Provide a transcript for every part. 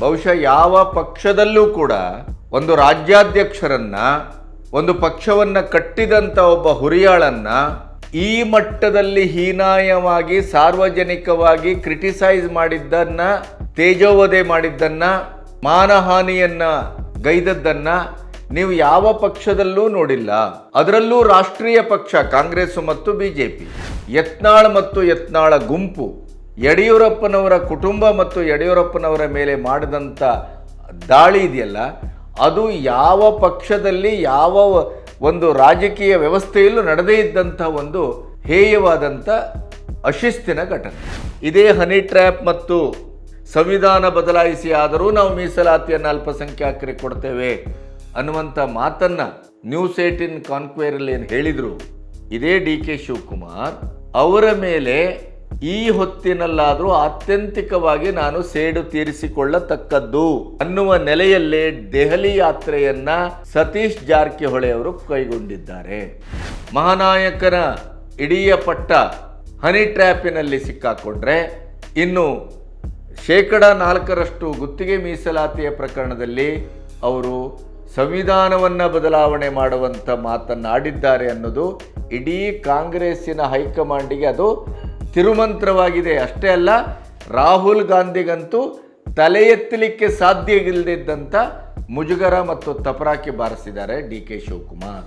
ಬಹುಶಃ ಯಾವ ಪಕ್ಷದಲ್ಲೂ ಕೂಡ ಒಂದು ರಾಜ್ಯಾಧ್ಯಕ್ಷರನ್ನ, ಒಂದು ಪಕ್ಷವನ್ನ ಕಟ್ಟಿದಂತ ಒಬ್ಬ ಹುರಿಯಾಳನ್ನ ಈ ಮಟ್ಟದಲ್ಲಿ ಹೀನಾಯವಾಗಿ, ಸಾರ್ವಜನಿಕವಾಗಿ ಕ್ರಿಟಿಸೈಸ್ ಮಾಡಿದ್ದನ್ನ, ತೇಜೋವಧೆ ಮಾಡಿದ್ದನ್ನ, ಮಾನಹಾನಿಯನ್ನ ಗೈದದ್ದನ್ನ ನೀವು ಯಾವ ಪಕ್ಷದಲ್ಲೂ ನೋಡಿಲ್ಲ. ಅದರಲ್ಲೂ ರಾಷ್ಟ್ರೀಯ ಪಕ್ಷ ಕಾಂಗ್ರೆಸ್ ಮತ್ತು ಬಿಜೆಪಿ. ಯತ್ನಾಳ್ ಮತ್ತು ಯತ್ನಾಳ ಗುಂಪು ಯಡಿಯೂರಪ್ಪನವರ ಕುಟುಂಬ ಮತ್ತು ಯಡಿಯೂರಪ್ಪನವರ ಮೇಲೆ ಮಾಡಿದಂಥ ದಾಳಿ ಇದೆಯಲ್ಲ, ಅದು ಯಾವ ಪಕ್ಷದಲ್ಲಿ ಯಾವ ಒಂದು ರಾಜಕೀಯ ವ್ಯವಸ್ಥೆಯಲ್ಲೂ ನಡೆದೇ ಇದ್ದಂಥ ಒಂದು ಹೇಯವಾದಂಥ ಅಶಿಸ್ತಿನ ಘಟನೆ. ಇದೇ ಹನಿ ಟ್ರ್ಯಾಪ್ ಮತ್ತು ಸಂವಿಧಾನ ಬದಲಾಯಿಸಿ ಆದರೂ ನಾವು ಮೀಸಲಾತಿಯನ್ನು ಅಲ್ಪಸಂಖ್ಯಾತರಿಗೆ ಕೊಡ್ತೇವೆ ಅನ್ನುವಂಥ ಮಾತನ್ನು ನ್ಯೂಸ್ ಏಟಿನ್ ಕಾನ್ಕ್ವೇರಲ್ಲಿ ಏನು ಹೇಳಿದರು? ಇದೇ ಡಿ ಕೆ ಶಿವಕುಮಾರ್ ಅವರ ಮೇಲೆ ಈ ಹೊತ್ತಿನಲ್ಲಾದರೂ ಆತ್ಯಂತಿಕವಾಗಿ ನಾನು ಸೇಡು ತೀರಿಸಿಕೊಳ್ಳತಕ್ಕದ್ದು ಅನ್ನುವ ನೆಲೆಯಲ್ಲೇ ದೆಹಲಿ ಯಾತ್ರೆಯನ್ನ ಸತೀಶ್ ಜಾರಕಿಹೊಳಿ ಅವರು ಕೈಗೊಂಡಿದ್ದಾರೆ. ಮಹಾನಾಯಕನ ಇಡೀ ಪಟ್ಟ ಹನಿ ಟ್ರ್ಯಾಪಿನಲ್ಲಿ ಸಿಕ್ಕಾಕೊಂಡ್ರೆ ಇನ್ನು ಶೇಕಡ ನಾಲ್ಕರಷ್ಟು ಗುತ್ತಿಗೆ ಮೀಸಲಾತಿಯ ಪ್ರಕರಣದಲ್ಲಿ ಅವರು ಸಂವಿಧಾನವನ್ನು ಬದಲಾವಣೆ ಮಾಡುವಂಥ ಮಾತನ್ನಾಡಿದ್ದಾರೆ ಅನ್ನೋದು ಇಡೀ ಕಾಂಗ್ರೆಸ್ಸಿನ ಹೈಕಮಾಂಡಿಗೆ ಅದು ತಿರುಮಂತ್ರವಾಗಿದೆ. ಅಷ್ಟೇ ಅಲ್ಲ, ರಾಹುಲ್ ಗಾಂಧಿಗಂತೂ ತಲೆ ಎತ್ತಲಿಕ್ಕೆ ಸಾಧ್ಯ ಇಲ್ಲದಿದ್ದಂಥ ಮುಜುಗರ ಮತ್ತು ತಪರಾಕಿ ಬಾರಿಸಿದ್ದಾರೆ D K Shivakumar.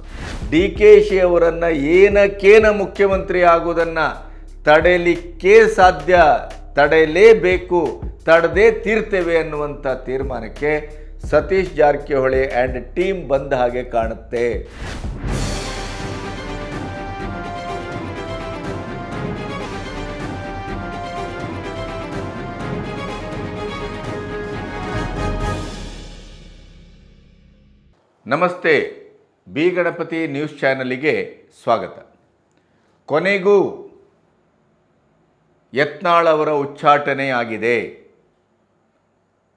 D K Shi ಅವರನ್ನು ಏನಕ್ಕೇನ ಮುಖ್ಯಮಂತ್ರಿ ಆಗುವುದನ್ನು ತಡೆಯಲಿಕ್ಕೆ ಸಾಧ್ಯ, ತಡೆಯಲೇಬೇಕು, ತಡದೇ ತೀರ್ತೇವೆ ಅನ್ನುವಂಥ ತೀರ್ಮಾನಕ್ಕೆ ಸತೀಶ್ ಜಾರಕಿಹೊಳಿ ಆ್ಯಂಡ್ ಟೀಮ್ ಬಂದ ಹಾಗೆ ಕಾಣುತ್ತೆ. ನಮಸ್ತೆ, ಬಿ ಗಣಪತಿ ನ್ಯೂಸ್ ಚಾನಲಿಗೆ ಸ್ವಾಗತ. ಕೊನೆಗೂ ಯತ್ನಾಳ್ ಅವರ ಉಚ್ಚಾಟನೆ ಆಗಿದೆ.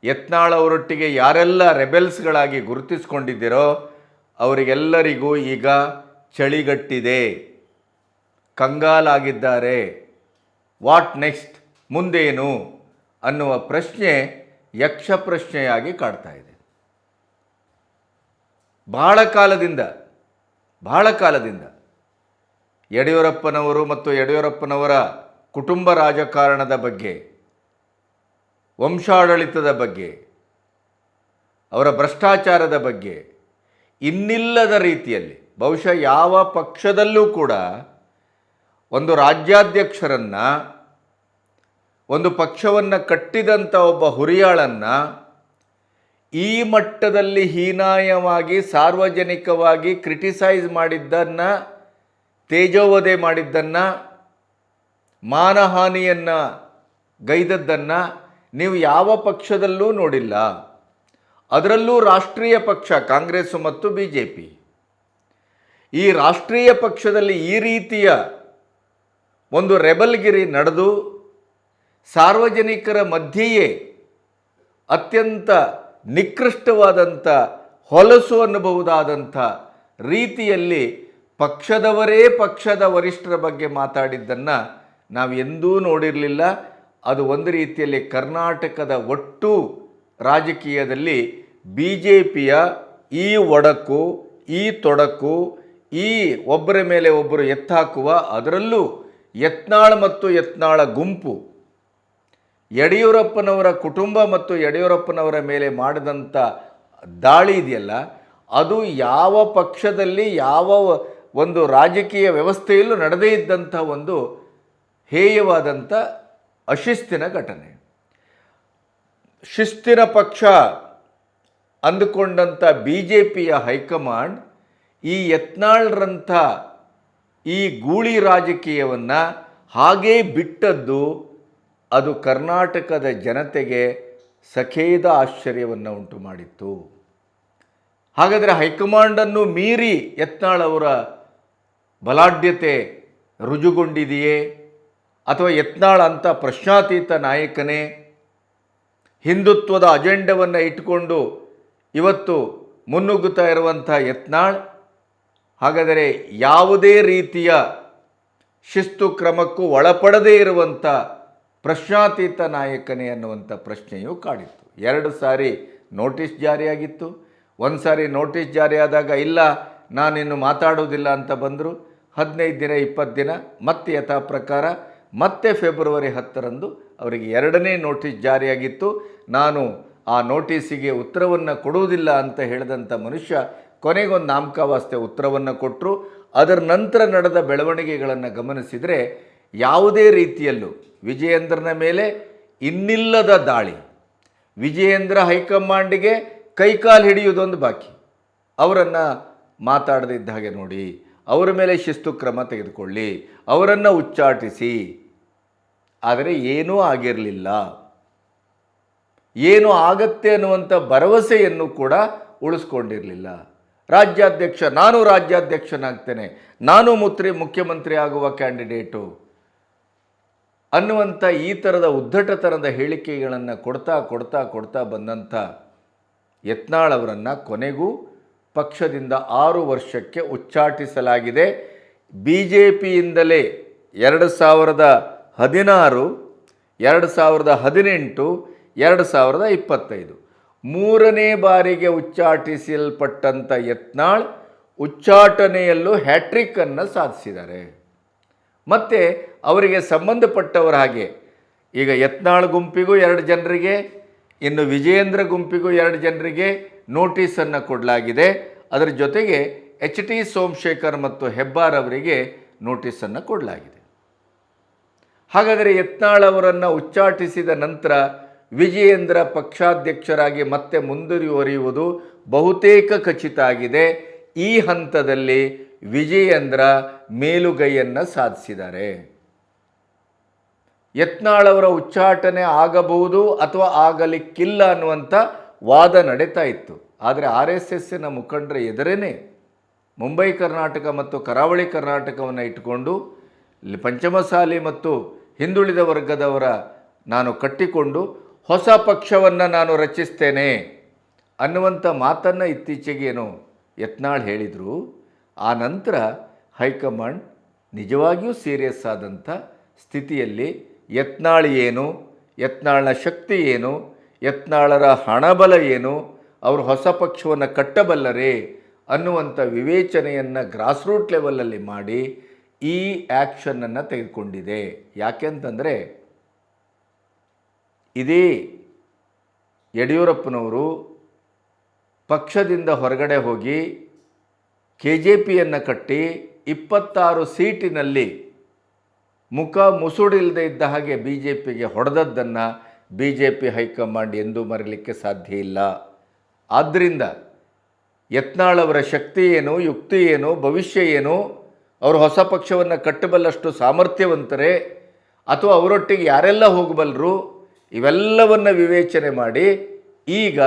ಯತ್ನಾಳ್ ಅವರೊಟ್ಟಿಗೆ ಯಾರೆಲ್ಲ ರೆಬೆಲ್ಸ್ಗಳಾಗಿ ಗುರುತಿಸ್ಕೊಂಡಿದ್ದೀರೋ ಅವರಿಗೆಲ್ಲರಿಗೂ ಈಗ ಚಳಿಗಟ್ಟಿದೆ. ಕಂಗಾಲಾಗಿದ್ದಾರೆ ವಾಟ್ ನೆಕ್ಸ್ಟ್, ಮುಂದೇನು ಅನ್ನುವ ಪ್ರಶ್ನೆ ಯಕ್ಷ ಪ್ರಶ್ನೆಯಾಗಿ ಕಾಡ್ತಾ ಇದೆ. ಬಹಳ ಕಾಲದಿಂದ ಬಹಳ ಕಾಲದಿಂದ ಯಡಿಯೂರಪ್ಪನವರು ಮತ್ತು ಯಡಿಯೂರಪ್ಪನವರ ಕುಟುಂಬ ರಾಜಕಾರಣದ ಬಗ್ಗೆ, ವಂಶಾಡಳಿತದ ಬಗ್ಗೆ, ಅವರ ಭ್ರಷ್ಟಾಚಾರದ ಬಗ್ಗೆ ಇನ್ನಿಲ್ಲದ ರೀತಿಯಲ್ಲಿ, ಬಹುಶಃ ಯಾವ ಪಕ್ಷದಲ್ಲೂ ಕೂಡ ಒಂದು ರಾಜ್ಯಾಧ್ಯಕ್ಷರನ್ನು, ಒಂದು ಪಕ್ಷವನ್ನು ಕಟ್ಟಿದಂಥ ಒಬ್ಬ ಹುರಿಯಾಳನ್ನು ಈ ಮಟ್ಟದಲ್ಲಿ ಹೀನಾಯವಾಗಿ, ಸಾರ್ವಜನಿಕವಾಗಿ ಕ್ರಿಟಿಸೈಸ್ ಮಾಡಿದ್ದನ್ನು, ತೇಜೋವಧೆ ಮಾಡಿದ್ದನ್ನು, ಮಾನಹಾನಿಯನ್ನು ಗೈದದ್ದನ್ನು ನೀವು ಯಾವ ಪಕ್ಷದಲ್ಲೂ ನೋಡಿಲ್ಲ. ಅದರಲ್ಲೂ ರಾಷ್ಟ್ರೀಯ ಪಕ್ಷ ಕಾಂಗ್ರೆಸ್ಸು ಮತ್ತು ಬಿ ಜೆ ಪಿ ಈ ರಾಷ್ಟ್ರೀಯ ಪಕ್ಷದಲ್ಲಿ ಈ ರೀತಿಯ ಒಂದು ರೆಬಲ್ಗಿರಿ ನಡೆದು, ಸಾರ್ವಜನಿಕರ ಮಧ್ಯೆಯೇ ಅತ್ಯಂತ ನಿಕೃಷ್ಟವಾದಂಥ ಹೊಲಸು ಅನ್ನಬಹುದಾದಂಥ ರೀತಿಯಲ್ಲಿ ಪಕ್ಷದವರೇ ಪಕ್ಷದ ವರಿಷ್ಠರ ಬಗ್ಗೆ ಮಾತಾಡಿದ್ದನ್ನು ನಾವು ಎಂದೂ ನೋಡಿರಲಿಲ್ಲ. ಅದು ಒಂದು ರೀತಿಯಲ್ಲಿ ಕರ್ನಾಟಕದ ಒಟ್ಟು ರಾಜಕೀಯದಲ್ಲಿ ಬಿ ಜೆ ಪಿಯ ಈ ಒಡಕು, ಈ ತೊಡಕು, ಈ ಒಬ್ಬರ ಮೇಲೆ ಒಬ್ಬರು ಎತ್ತಾಕುವ ಅದರಲ್ಲೂ ಯತ್ನಾಳ್ ಮತ್ತು ಯತ್ನಾಳ ಗುಂಪು ಯಡಿಯೂರಪ್ಪನವರ ಕುಟುಂಬ ಮತ್ತು ಯಡಿಯೂರಪ್ಪನವರ ಮೇಲೆ ಮಾಡಿದಂಥ ದಾಳಿ ಇದೆಯಲ್ಲ, ಅದು ಯಾವ ಪಕ್ಷದಲ್ಲಿ ಯಾವ ಒಂದು ರಾಜಕೀಯ ವ್ಯವಸ್ಥೆಯಲ್ಲೂ ನಡೆದೇ ಇದ್ದಂಥ ಒಂದು ಹೇಯವಾದಂಥ ಅಶಿಸ್ತಿನ ಘಟನೆ. ಶಿಸ್ತಿನ ಪಕ್ಷ ಅಂದುಕೊಂಡಂಥ ಬಿ ಜೆ ಪಿಯ ಹೈಕಮಾಂಡ್ ಈ ಯತ್ನಾಳ್ರಂಥ ಈ ಗೂಳಿ ರಾಜಕೀಯವನ್ನು ಹಾಗೇ ಬಿಟ್ಟದ್ದು ಅದು ಕರ್ನಾಟಕದ ಜನತೆಗೆ ಸಖೇದ ಆಶ್ಚರ್ಯವನ್ನು ಉಂಟು ಮಾಡಿತ್ತು. ಹಾಗಾದರೆ ಹೈಕಮಾಂಡನ್ನು ಮೀರಿ ಯತ್ನಾಳ್ ಅವರ ಬಲಾಢ್ಯತೆ ರುಜುಗೊಂಡಿದೆಯೇ? ಅಥವಾ ಯತ್ನಾಳ್ ಅಂತ ಪ್ರಶ್ನಾತೀತ ನಾಯಕನೇ ಹಿಂದುತ್ವದ ಅಜೆಂಡವನ್ನು ಇಟ್ಟುಕೊಂಡು ಇವತ್ತು ಮುನ್ನುಗ್ಗುತ್ತಾ ಇರುವಂಥ ಯತ್ನಾಳ್? ಹಾಗಾದರೆ ಯಾವುದೇ ರೀತಿಯ ಶಿಸ್ತು ಕ್ರಮಕ್ಕೂ ಒಳಪಡದೇ ಇರುವಂಥ ಪ್ರಶ್ನಾತೀತ ನಾಯಕನೇ ಅನ್ನುವಂಥ ಪ್ರಶ್ನೆಯು ಕಾಡಿತ್ತು. ಎರಡು ಸಾರಿ ನೋಟಿಸ್ ಜಾರಿಯಾಗಿತ್ತು. ಒಂದು ಸಾರಿ ನೋಟಿಸ್ ಜಾರಿಯಾದಾಗ, ಇಲ್ಲ, ನಾನಿನ್ನು ಮಾತಾಡೋದಿಲ್ಲ ಅಂತ ಬಂದರು. ಹದಿನೈದು ದಿನ, ಇಪ್ಪತ್ತು ದಿನ, ಮತ್ತೆ ಯಥಾ ಪ್ರಕಾರ ಮತ್ತೆ ಫೆಬ್ರವರಿ ಹತ್ತರಂದು ಅವರಿಗೆ ಎರಡನೇ ನೋಟಿಸ್ ಜಾರಿಯಾಗಿತ್ತು. ನಾನು ಆ ನೋಟಿಸಿಗೆ ಉತ್ತರವನ್ನು ಕೊಡುವುದಿಲ್ಲ ಅಂತ ಹೇಳಿದಂಥ ಮನುಷ್ಯ ಕೊನೆಗೊಂದು ನಾಮಕಾವಾಸ್ತೆ ಉತ್ತರವನ್ನು ಕೊಟ್ಟರು ಅದರ ನಂತರ ನಡೆದ ಬೆಳವಣಿಗೆಗಳನ್ನು ಗಮನಿಸಿದರೆ ಯಾವುದೇ ರೀತಿಯಲ್ಲೂ ವಿಜಯೇಂದ್ರನ ಮೇಲೆ ಇನ್ನಿಲ್ಲದ ದಾಳಿ. ವಿಜಯೇಂದ್ರ ಹೈಕಮಾಂಡಿಗೆ ಕೈಕಾಲು ಹಿಡಿಯುವುದೊಂದು ಬಾಕಿ. ಅವರನ್ನು ಮಾತಾಡದಿದ್ದ ಹಾಗೆ ನೋಡಿ, ಅವರ ಮೇಲೆ ಶಿಸ್ತು ಕ್ರಮ ತೆಗೆದುಕೊಳ್ಳಿ, ಅವರನ್ನು ಉಚ್ಚಾಟಿಸಿ. ಆದರೆ ಏನೂ ಆಗಿರಲಿಲ್ಲ. ಏನು ಆಗತ್ತೆ ಅನ್ನುವಂಥ ಭರವಸೆಯನ್ನು ಕೂಡ ಉಳಿಸ್ಕೊಂಡಿರಲಿಲ್ಲ. ರಾಜ್ಯಾಧ್ಯಕ್ಷ, ನಾನು ರಾಜ್ಯಾಧ್ಯಕ್ಷನಾಗ್ತೇನೆ. ನಾನು ಮುತ್ರಿ, ಮುಖ್ಯಮಂತ್ರಿ ಆಗುವ ಕ್ಯಾಂಡಿಡೇಟು. ಅನ್ನುವಂಥ ಈ ಥರದ ಉದ್ದಟತನದ ಹೇಳಿಕೆಗಳನ್ನು ಕೊಡ್ತಾ ಕೊಡ್ತಾ ಕೊಡ್ತಾ ಬಂದಂಥ ಯತ್ನಾಳ್ ಅವರನ್ನು ಕೊನೆಗೂ ಪಕ್ಷದಿಂದ ಆರು ವರ್ಷಕ್ಕೆ ಉಚ್ಚಾಟಿಸಲಾಗಿದೆ. ಬಿ ಜೆ ಪಿಯಿಂದಲೇ ಎರಡು ಸಾವಿರದ ಹದಿನಾರು, ಎರಡು ಸಾವಿರದ ಹದಿನೆಂಟು, ಎರಡು ಸಾವಿರದ ಇಪ್ಪತ್ತೈದು. ಮೂರನೇ ಬಾರಿಗೆ ಉಚ್ಚಾಟಿಸಲ್ಪಟ್ಟಂಥ ಯತ್ನಾಳ್ ಉಚ್ಚಾಟನೆಯಲ್ಲೂ ಹ್ಯಾಟ್ರಿಕ್ಕನ್ನು ಸಾಧಿಸಿದ್ದಾರೆ. ಮತ್ತು ಅವರಿಗೆ ಸಂಬಂಧಪಟ್ಟವರ ಹಾಗೆ. ಈಗ ಯತ್ನಾಳ್ ಗುಂಪಿಗೂ ಎರಡು ಜನರಿಗೆ, ಇನ್ನು ವಿಜಯೇಂದ್ರ ಗುಂಪಿಗೂ ಎರಡು ಜನರಿಗೆ ನೋಟಿಸನ್ನು ಕೊಡಲಾಗಿದೆ. ಅದರ ಜೊತೆಗೆ ಎಚ್ ಟಿ ಸೋಮಶೇಖರ್ ಮತ್ತು ಹೆಬ್ಬಾರ್ ಅವರಿಗೆ ನೋಟಿಸನ್ನು ಕೊಡಲಾಗಿದೆ. ಹಾಗಾದರೆ ಯತ್ನಾಳ್ ಅವರನ್ನು ಉಚ್ಚಾಟಿಸಿದ ನಂತರ ವಿಜಯೇಂದ್ರ ಪಕ್ಷಾಧ್ಯಕ್ಷರಾಗಿ ಮತ್ತೆ ಮುಂದುವರಿಯುವುದು ಬಹುತೇಕ ಖಚಿತ ಆಗಿದೆ. ಈ ಹಂತದಲ್ಲಿ ವಿಜಯೇಂದ್ರ ಮೇಲುಗೈಯನ್ನು ಸಾಧಿಸಿದ್ದಾರೆ. ಯತ್ನಾಳವರ ಉಚ್ಚಾಟನೆ ಆಗಬಹುದು ಅಥವಾ ಆಗಲಿಕ್ಕಿಲ್ಲ ಅನ್ನುವಂಥ ವಾದ ನಡೀತಾ ಇತ್ತು. ಆದರೆ ಆರ್ ಎಸ್ ಎಸ್ಸಿನ ಮುಖಂಡರ ಎದುರೇನೆ ಮುಂಬೈ ಕರ್ನಾಟಕ ಮತ್ತು ಕರಾವಳಿ ಕರ್ನಾಟಕವನ್ನು ಇಟ್ಟುಕೊಂಡು ಪಂಚಮಸಾಲಿ ಮತ್ತು ಹಿಂದುಳಿದ ವರ್ಗದವರ ನಾನು ಕಟ್ಟಿಕೊಂಡು ಹೊಸ ಪಕ್ಷವನ್ನು ನಾನು ರಚಿಸ್ತೇನೆ ಅನ್ನುವಂಥ ಮಾತನ್ನು ಇತ್ತೀಚೆಗೇನು ಯತ್ನಾಳ್ ಹೇಳಿದರು. ಆ ನಂತರ ಹೈಕಮಾಂಡ್ ನಿಜವಾಗಿಯೂ ಸೀರಿಯಸ್ ಆದಂಥ ಸ್ಥಿತಿಯಲ್ಲಿ ಯತ್ನಾಳ್ ಏನು, ಯತ್ನಾಳ್ನ ಶಕ್ತಿ ಏನು, ಯತ್ನಾಳರ ಹಣಬಲ ಏನು, ಅವರು ಹೊಸ ಪಕ್ಷವನ್ನು ಕಟ್ಟಬಲ್ಲರೇ ಅನ್ನುವಂಥ ವಿವೇಚನೆಯನ್ನು ಗ್ರಾಸ್ ರೂಟ್ ಲೆವೆಲಲ್ಲಿ ಮಾಡಿ ಈ ಆ್ಯಕ್ಷನನ್ನು ತೆಗೆದುಕೊಂಡಿದೆ. ಯಾಕೆಂತಂದರೆ ಇದೇ ಯಡಿಯೂರಪ್ಪನವರು ಪಕ್ಷದಿಂದ ಹೊರಗಡೆ ಹೋಗಿ ಕೆ ಜೆ ಪಿಯನ್ನು ಕಟ್ಟಿ ಇಪ್ಪತ್ತಾರು ಸೀಟಿನಲ್ಲಿ ಮುಖ ಮುಸುಡಿಲ್ಲದೆ ಇದ್ದ ಹಾಗೆ ಬಿ ಜೆ ಪಿಗೆ ಹೊಡೆದದ್ದನ್ನು B J P high command ಎಂದೂ ಮರೀಲಿಕ್ಕೆ ಸಾಧ್ಯ ಇಲ್ಲ. ಆದ್ದರಿಂದ ಯತ್ನಾಳವರ ಶಕ್ತಿ ಏನು, ಯುಕ್ತಿ ಏನು, ಭವಿಷ್ಯ ಏನು, ಅವರು ಹೊಸ ಪಕ್ಷವನ್ನು ಕಟ್ಟಬಲ್ಲಷ್ಟು ಸಾಮರ್ಥ್ಯವಂತರೇ ಅಥವಾ ಅವರೊಟ್ಟಿಗೆ ಯಾರೆಲ್ಲ ಹೋಗಬಲ್ಲರು ಇವೆಲ್ಲವನ್ನು ವಿವೇಚನೆ ಮಾಡಿ ಈಗ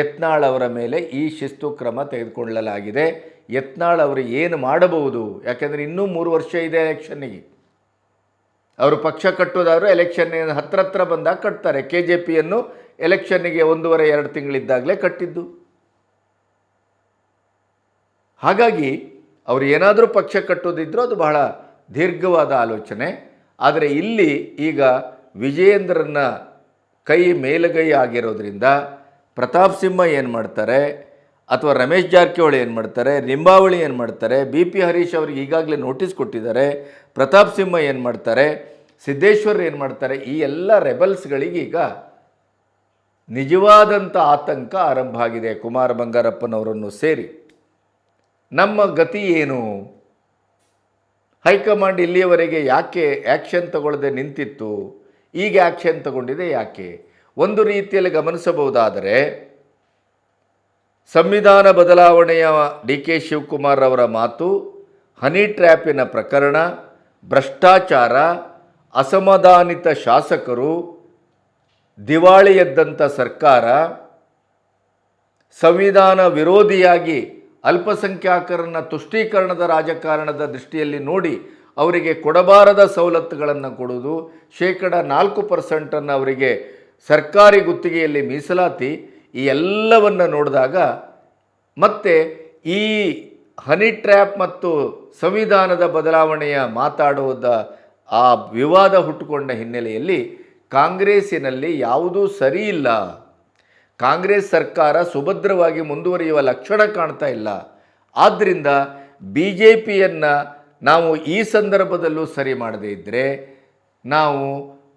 ಯತ್ನಾಳ್ ಅವರ ಮೇಲೆ ಈ ಶಿಸ್ತು ಕ್ರಮ ತೆಗೆದುಕೊಳ್ಳಲಾಗಿದೆ. ಯತ್ನಾಳ್ ಅವರು ಏನು ಮಾಡಬಹುದು? ಯಾಕೆಂದರೆ ಇನ್ನೂ ಮೂರು ವರ್ಷ ಇದೆ ಎಲೆಕ್ಷನ್ನಿಗೆ ಅವರು ಪಕ್ಷ ಕಟ್ಟೋದಾದರೂ ಎಲೆಕ್ಷನ್ ಹತ್ರ ಹತ್ರ ಬಂದಾಗ ಕಟ್ತಾರೆ. ಕೆ ಜೆ ಪಿಯನ್ನು ಎಲೆಕ್ಷನ್ನಿಗೆ ಒಂದೂವರೆ, ಎರಡು ತಿಂಗಳಿದ್ದಾಗಲೇ ಕಟ್ಟಿದ್ದು. ಹಾಗಾಗಿ ಅವರು ಏನಾದರೂ ಪಕ್ಷ ಕಟ್ಟೋದಿದ್ರು ಅದು ಬಹಳ ದೀರ್ಘವಾದ ಆಲೋಚನೆ. ಆದರೆ ಇಲ್ಲಿ ಈಗ ವಿಜಯೇಂದ್ರನ ಕೈ ಮೇಲುಗೈ ಆಗಿರೋದ್ರಿಂದ ಪ್ರತಾಪ್ ಸಿಂಹ ಏನು ಮಾಡ್ತಾರೆ? ಅಥವಾ ರಮೇಶ್ ಜಾರಕಿಹೊಳಿ ಏನು ಮಾಡ್ತಾರೆ, ನಿಂಬಾವಳಿ ಏನು ಮಾಡ್ತಾರೆ, ಬಿ ಪಿ ಹರೀಶ್ ಅವರಿಗೆ ಈಗಾಗಲೇ ನೋಟಿಸ್ ಕೊಟ್ಟಿದ್ದಾರೆ, ಪ್ರತಾಪ್ ಸಿಂಹ ಏನು ಮಾಡ್ತಾರೆ, ಸಿದ್ದೇಶ್ವರ್ ಏನು ಮಾಡ್ತಾರೆ, ಈ ಎಲ್ಲ ಈಗ ನಿಜವಾದಂಥ ಆತಂಕ ಆರಂಭ ಆಗಿದೆ. ಕುಮಾರ ಬಂಗಾರಪ್ಪನವರನ್ನು ಸೇರಿ. ನಮ್ಮ ಗತಿ ಏನು? ಹೈಕಮಾಂಡ್ ಇಲ್ಲಿಯವರೆಗೆ ಯಾಕೆ ಆ್ಯಕ್ಷನ್ ತಗೊಳ್ಳದೆ ನಿಂತಿತ್ತು? ಈಗ ಆ್ಯಕ್ಷನ್ ತಗೊಂಡಿದೆ ಯಾಕೆ? ಒಂದು ರೀತಿಯಲ್ಲಿ ಗಮನಿಸಬಹುದಾದರೆ ಸಂವಿಧಾನ ಬದಲಾವಣೆಯ ಡಿ ಕೆ ಶಿವಕುಮಾರ್ ಅವರ ಮಾತು, ಹನಿ ಟ್ರ್ಯಾಪಿನ ಪ್ರಕರಣ, ಭ್ರಷ್ಟಾಚಾರ, ಅಸಮಾಧಾನಿತ ಶಾಸಕರು, ದಿವಾಳಿ ಎದ್ದಂಥ ಸರ್ಕಾರ, ಸಂವಿಧಾನ ವಿರೋಧಿಯಾಗಿ ಅಲ್ಪಸಂಖ್ಯಾತರನ್ನು ತುಷ್ಟೀಕರಣದ ರಾಜಕಾರಣದ ದೃಷ್ಟಿಯಲ್ಲಿ ನೋಡಿ ಅವರಿಗೆ ಕೊಡಬಾರದ ಸವಲತ್ತುಗಳನ್ನು ಕೊಡುವುದು, ಶೇಕಡ ನಾಲ್ಕು ಪರ್ಸೆಂಟನ್ನು ಅವರಿಗೆ ಸರ್ಕಾರಿ ಗುತ್ತಿಗೆಯಲ್ಲಿ ಮೀಸಲಾತಿ ಈ ಎಲ್ಲವನ್ನು ನೋಡಿದಾಗ ಮತ್ತೆ ಈ ಹನಿ ಟ್ರ್ಯಾಪ್ ಮತ್ತು ಸಂವಿಧಾನದ ಬದಲಾವಣೆಯ ಮಾತಾಡುವುದ ಆ ವಿವಾದ ಹುಟ್ಟುಕೊಂಡ ಹಿನ್ನೆಲೆಯಲ್ಲಿ ಕಾಂಗ್ರೆಸ್ಸಿನಲ್ಲಿ ಯಾವುದೂ ಸರಿ ಇಲ್ಲ. ಕಾಂಗ್ರೆಸ್ ಸರ್ಕಾರ ಸುಭದ್ರವಾಗಿ ಮುಂದುವರಿಯುವ ಲಕ್ಷಣ ಕಾಣ್ತಾ ಇಲ್ಲ. ಆದ್ದರಿಂದ ಬಿ ಜೆ ಪಿಯನ್ನು ನಾವು ಈ ಸಂದರ್ಭದಲ್ಲೂ ಸರಿ ಮಾಡದೇ ಇದ್ದರೆ ನಾವು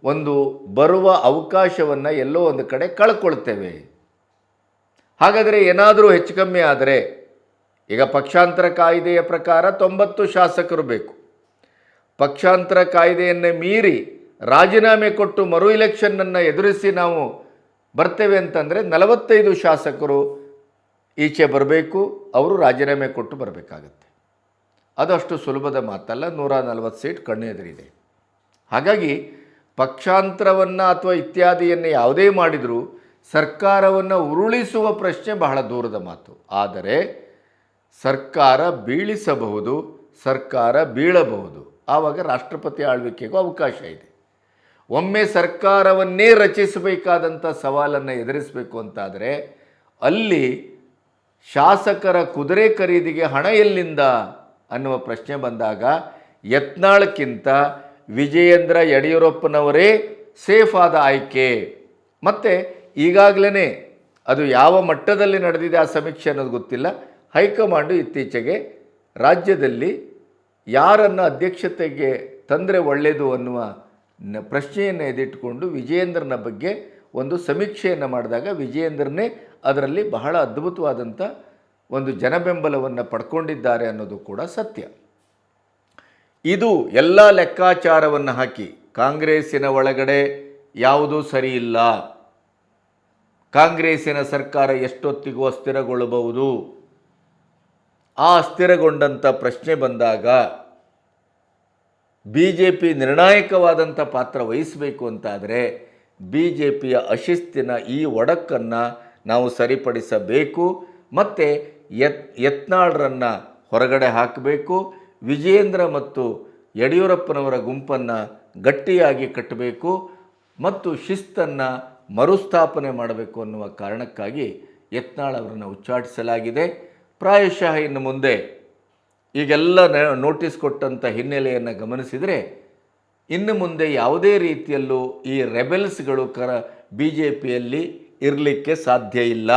ಒಂದು ಬರುವ ಅವಕಾಶವನ್ನು ಎಲ್ಲೋ ಒಂದು ಕಡೆ ಕಳ್ಕೊಳ್ತೇವೆ. ಹಾಗಾದರೆ ಏನಾದರೂ ಹೆಚ್ಚು ಕಮ್ಮಿ ಆದರೆ, ಈಗ ಪಕ್ಷಾಂತರ ಕಾಯ್ದೆಯ ಪ್ರಕಾರ ತೊಂಬತ್ತು ಶಾಸಕರು ಬೇಕು. ಪಕ್ಷಾಂತರ ಕಾಯ್ದೆಯನ್ನೇ ಮೀರಿ ರಾಜೀನಾಮೆ ಕೊಟ್ಟು ಮರು ಇಲೆಕ್ಷನ್ನನ್ನು ಎದುರಿಸಿ ನಾವು ಬರ್ತೇವೆ ಅಂತಂದರೆ ನಲವತ್ತೈದು ಶಾಸಕರು ಈಚೆ ಬರಬೇಕು, ಅವರು ರಾಜೀನಾಮೆ ಕೊಟ್ಟು ಬರಬೇಕಾಗತ್ತೆ. ಅದಷ್ಟು ಸುಲಭದ ಮಾತಲ್ಲ, ನೂರ ನಲವತ್ತು ಸೀಟ್ ಕಣ್ಣೆದುರಿದೆ. ಹಾಗಾಗಿ ಪಕ್ಷಾಂತರವನ್ನು ಅಥವಾ ಇತ್ಯಾದಿಯನ್ನು ಯಾವುದೇ ಮಾಡಿದರೂ ಸರ್ಕಾರವನ್ನು ಉರುಳಿಸುವ ಪ್ರಶ್ನೆ ಬಹಳ ದೂರದ ಮಾತು. ಆದರೆ ಸರ್ಕಾರ ಬೀಳಿಸಬಹುದು, ಸರ್ಕಾರ ಬೀಳಬಹುದು. ಆವಾಗ ರಾಷ್ಟ್ರಪತಿ ಆಳ್ವಿಕೆಗೂ ಅವಕಾಶ ಇದೆ. ಒಮ್ಮೆ ಸರ್ಕಾರವನ್ನೇ ರಚಿಸಬೇಕಾದಂಥ ಸವಾಲನ್ನು ಎದುರಿಸಬೇಕು ಅಂತಾದರೆ ಅಲ್ಲಿ ಶಾಸಕರ ಕುದುರೆ ಖರೀದಿಗೆ ಹಣ ಎಲ್ಲಿಂದ ಅನ್ನುವ ಪ್ರಶ್ನೆ ಬಂದಾಗ ಯತ್ನಾಳ್ಕ್ಕಿಂತ ವಿಜಯೇಂದ್ರ ಯಡಿಯೂರಪ್ಪನವರೇ ಸೇಫ್ ಆದ ಆಯ್ಕೆ. ಮತ್ತು ಈಗಾಗಲೇ ಅದು ಯಾವ ಮಟ್ಟದಲ್ಲಿ ನಡೆದಿದೆ ಆ ಸಮೀಕ್ಷೆ ಅನ್ನೋದು ಗೊತ್ತಿಲ್ಲ. ಹೈಕಮಾಂಡು ಇತ್ತೀಚೆಗೆ ರಾಜ್ಯದಲ್ಲಿ ಯಾರನ್ನು ಅಧ್ಯಕ್ಷತೆಗೆ ತಂದರೆ ಒಳ್ಳೆಯದು ಅನ್ನುವ ಪ್ರಶ್ನೆಯನ್ನು ಎದಿಟ್ಟುಕೊಂಡು ವಿಜಯೇಂದ್ರನ ಬಗ್ಗೆ ಒಂದು ಸಮೀಕ್ಷೆಯನ್ನು ಮಾಡಿದಾಗ ವಿಜಯೇಂದ್ರನೇ ಅದರಲ್ಲಿ ಬಹಳ ಅದ್ಭುತವಾದಂಥ ಒಂದು ಜನಬೆಂಬಲವನ್ನು ಪಡ್ಕೊಂಡಿದ್ದಾರೆ ಅನ್ನೋದು ಕೂಡ ಸತ್ಯ. ಇದು ಎಲ್ಲ ಲೆಕ್ಕಾಚಾರವನ್ನು ಹಾಕಿ ಕಾಂಗ್ರೆಸ್ಸಿನ ಒಳಗಡೆ ಯಾವುದೂ ಸರಿ ಇಲ್ಲ. ಕಾಂಗ್ರೆಸ್ಸಿನ ಸರ್ಕಾರ ಎಷ್ಟೊತ್ತಿಗೂ ಅಸ್ಥಿರಗೊಳ್ಳಬಹುದು? ಆ ಅಸ್ಥಿರಗೊಂಡಂಥ ಪ್ರಶ್ನೆ ಬಂದಾಗ ಬಿ ಜೆ ಪಿ ನಿರ್ಣಾಯಕವಾದಂಥ ಪಾತ್ರ ವಹಿಸಬೇಕು ಅಂತಾದರೆ ಬಿ ಜೆ ಪಿಯ ಅಶಿಸ್ತಿನ ಈ ಒಡಕನ್ನು ನಾವು ಸರಿಪಡಿಸಬೇಕು, ಮತ್ತು ಯತ್, ಯತ್ನಾಳ್ರನ್ನು ಹೊರಗಡೆ ಹಾಕಬೇಕು ವಿಜೇಂದ್ರ ಮತ್ತು ಯಡಿಯೂರಪ್ಪನವರ ಗುಂಪನ್ನು ಗಟ್ಟಿಯಾಗಿ ಕಟ್ಟಬೇಕು, ಮತ್ತು ಶಿಸ್ತನ್ನು ಮರುಸ್ಥಾಪನೆ ಮಾಡಬೇಕು ಅನ್ನುವ ಕಾರಣಕ್ಕಾಗಿ ಯತ್ನಾಳ್ ಅವರನ್ನು ಉಚ್ಚಾಟಿಸಲಾಗಿದೆ. ಪ್ರಾಯಶಃ ಇನ್ನು ಮುಂದೆ ಈಗೆಲ್ಲ ನೋಟಿಸ್ ಕೊಟ್ಟಂಥ ಹಿನ್ನೆಲೆಯನ್ನು ಗಮನಿಸಿದರೆ ಇನ್ನು ಮುಂದೆ ಯಾವುದೇ ರೀತಿಯಲ್ಲೂ ಈ ರೆಬೆಲ್ಸ್ಗಳು ಕರ ಬಿ ಜೆ ಪಿಯಲ್ಲಿ ಇರಲಿಕ್ಕೆ ಸಾಧ್ಯ ಇಲ್ಲ.